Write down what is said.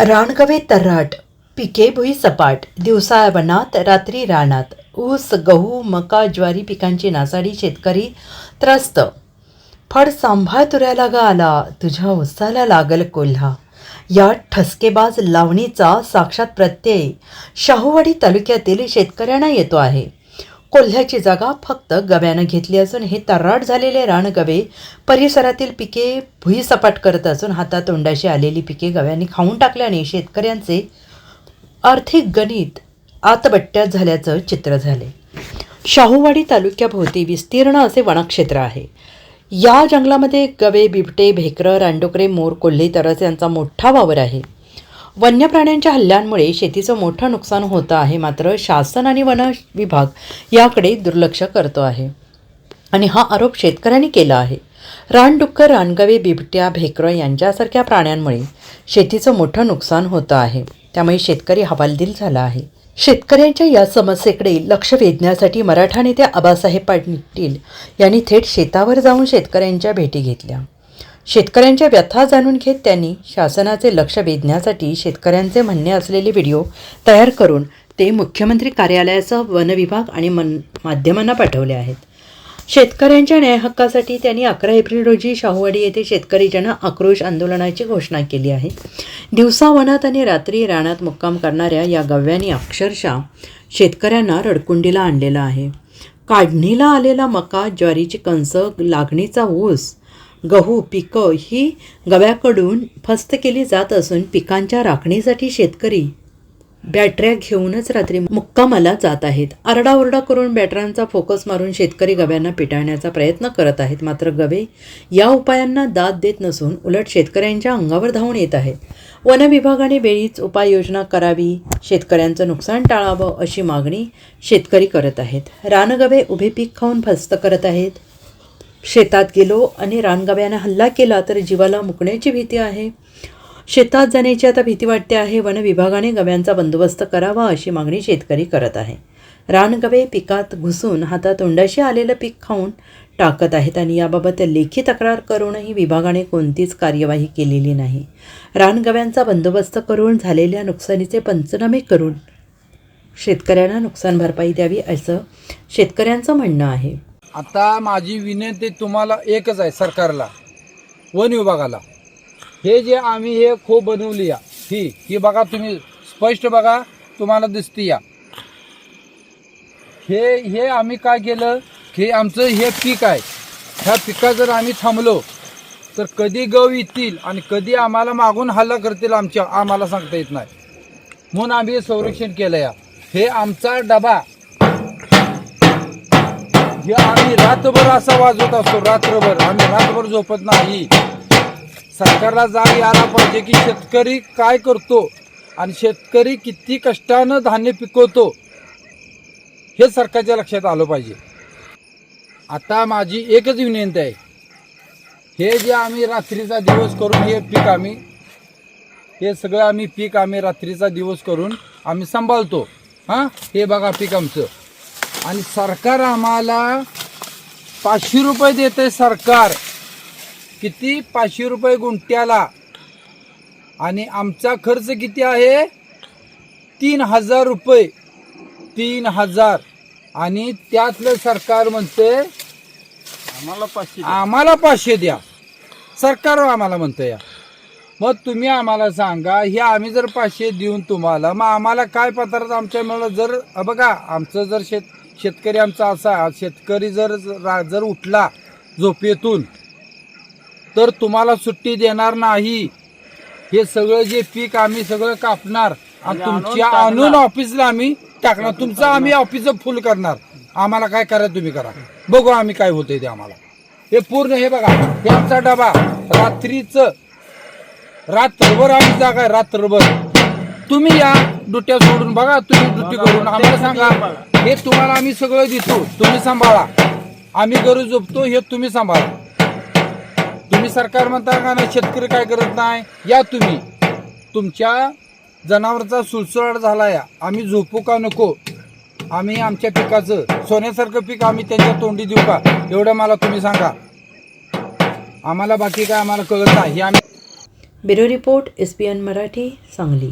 रानगवे तर्राट पिके भुई सपाट दिवसा वनात रात्री रानात ऊस गहू मका ज्वारी पिकांची नासाडी शेतकरी त्रस्त. फड सांभाळ तुऱ्याला ग आला तुझ्या उसाला लागल कोल्हा. या ठसकेबाज लावणीचा साक्षात प्रत्यय. शाहूवाडी तालुक्यातील शेतकऱ्यांना येतो आहे. कोल्ह्याची जागा फक्त गव्यानं घेतली असून हे तर्राट झालेले रानगवे परिसरातील पिके भुईसपाट करत असून हातातोंडाशी आलेली पिके गव्याने खाऊन टाकल्याने शेतकऱ्यांचे आर्थिक गणित आतबट्ट्यात झाल्याचं चित्र झाले. शाहूवाडी तालुक्याभोवती विस्तीर्ण असे वनक्षेत्र आहे. या जंगलामध्ये गवे बिबटे भेकरं रानडुकरे मोर कोल्हे तरस यांचा मोठा वावर आहे. वन्य प्राण्यांच्या हल्ल्यांमुळे शेतीचं मोठं नुकसान होतं आहे मात्र शासन आणि वन विभाग याकडे दुर्लक्ष करतो आहे. आणि हा आरोप शेतकऱ्यांनी केला आहे. रानडुक्कर रानगवे बिबट्या भेकरं यांच्यासारख्या प्राण्यांमुळे शेतीचं मोठं नुकसान होतं आहे. त्यामुळे शेतकरी हवालदिल झाला आहे. शेतकऱ्यांच्या या समस्येकडे लक्ष वेधण्यासाठी मराठा नेते आबासाहेब पाटील यांनी थेट शेतावर जाऊन शेतकऱ्यांच्या भेटी घेतल्या. शेतकऱ्यांच्या व्यथा जाणून घेत त्यांनी शासनाचे लक्ष वेधण्यासाठी शेतकऱ्यांचे म्हणणे असलेले व्हिडिओ तयार करून ते मुख्यमंत्री कार्यालयासह वनविभाग आणि मन माध्यमांना पाठवले आहेत. शेतकऱ्यांच्या न्यायहक्कासाठी त्यांनी अकरा एप्रिल रोजी शाहूवाडी येथे शेतकरी जन आक्रोश आंदोलनाची घोषणा केली आहे. दिवसा वनात आणि रात्री रानात मुक्काम करणाऱ्या या गव्यांनी अक्षरशः शेतकऱ्यांना रडकुंडीला आणलेला आहे. काढणीला आलेला मका ज्वारीची कणसं लागणीचा ऊस गहू पिकं ही गव्याकडून फस्त केली जात असून पिकांच्या राखणीसाठी शेतकरी बॅटऱ्या घेऊनच रात्री मुक्कामाला जात आहेत. आरडाओरडा करून बॅटऱ्यांचा फोकस मारून शेतकरी गव्यांना पिटाळण्याचा प्रयत्न करत आहेत. मात्र गवे या उपायांना दाद देत नसून उलट शेतकऱ्यांच्या अंगावर धावून येत आहेत. वन विभागाने वेळीच उपाययोजना करावी शेतकऱ्यांचं नुकसान टाळावं अशी मागणी शेतकरी करत आहेत. रानगवे उभे पीक खाऊन फस्त करत आहेत. शेतात गेलो आणि रानगव्याने हल्ला केला तर जीवाला मुकण्याची भीती आहे. शेतात जाण्याची आता भीती वाटते आहे. वन विभागाने गव्यांचा बंदोबस्त करावा अशी मागणी शेतकरी करत आहे. रानगवे पिकात घुसून हातातोंडाशी आलेलं पीक खाऊन टाकत आहेत आणि याबाबत लेखी तक्रार करूनही विभागाने कोणतीच कार्यवाही केलेली नाही. रानगव्यांचा बंदोबस्त करून झालेल्या नुकसानीचे पंचनामे करून शेतकऱ्यांना नुकसान भरपाई द्यावी असं शेतकऱ्यांचं म्हणणं आहे. आता माझी विनंती तुम्हाला एकच आहे सरकारला वन विभागाला. हे जे आम्ही हे खूप बनवली या ही ही बघा तुम्ही स्पष्ट बघा तुम्हाला दिसते या. हे हे आम्ही काय केलं की आमचं हे पीक आहे. ह्या पिकात जर आम्ही थांबलो तर कधी गव येतील आणि कधी आम्हाला मागून हल्ला करतील आमच्या आम्हाला सांगता येत नाही. म्हणून आम्ही हे संरक्षण केलं या. हे आमचा डबा हे आम्ही रात्रभर असा वाजवत असतो रात्रभर. आम्ही रात्रभर झोपत नाही. सरकारला जाग यायला पाहिजे की शेतकरी काय करतो आणि शेतकरी किती कष्टानं धान्य पिकवतो हे सरकारच्या लक्षात आलं पाहिजे. आता माझी एकच विनंती आहे. हे जे आम्ही रात्रीचा दिवस करून हे पीक आम्ही हे सगळं आम्ही पीक आम्ही रात्रीचा दिवस करून आम्ही सांभाळतो. हां? हे बघा पीक आमचं. आणि सरकार आम्हाला पाचशे रुपये देते सरकार. किती? पाचशे रुपये गुंट्याला आणि आमचा खर्च किती आहे? तीन हजार रुपये. तीन हजार. आणि त्यातलं सरकार म्हणते आम्हाला पाचशे आम्हाला पाचशे द्या. सरकार आम्हाला म्हणतं या. मग तुम्ही आम्हाला सांगा हे आम्ही जर पाचशे देऊन तुम्हाला मग आम्हाला काय पत्रात आमच्या मिळलं? जर बघा आमचं जर शेत शेतकरी आमचा असा शेतकरी जर जर उठला झोपेतून तर तुम्हाला सुट्टी देणार नाही. हे सगळं जे पीक आम्ही सगळं कापणार आणि तुमच्या. आणून ऑफिसला आम्ही टाकणार. तुमचं आम्ही ऑफिस फुल करणार. आम्हाला काय करायचं तुम्ही करा. बघू आम्ही काय होतंय ते आम्हाला. हे पूर्ण हे बघा हे आमचा डबा. रात्रीच रात्रभर आम्ही जागा आहे रात्रभर. तुम्ही या दुट्या सोडून बघा तुम्ही ड्युटी करून आम्हाला सांगा. हे तुम्हाला आम्ही सगळं देतो. तुम्ही सांभाळा. आम्ही घरी झोपतो हे तुम्ही सांभाळा. तुम्ही सरकार म्हणता का नाही शेतकरी काय करत नाही? या तुम्ही. तुमच्या जनावरचा सुळसुळाट झाला या. आम्ही झोपू का नको? आम्ही आमच्या पिकाचं सोन्यासारखं पीक आम्ही त्यांच्या तोंडी देऊ का? एवढं मला तुम्ही सांगा. आम्हाला बाकी काय आम्हाला कळत नाही. हे आम्ही bureau report S P N Marathi Sangli.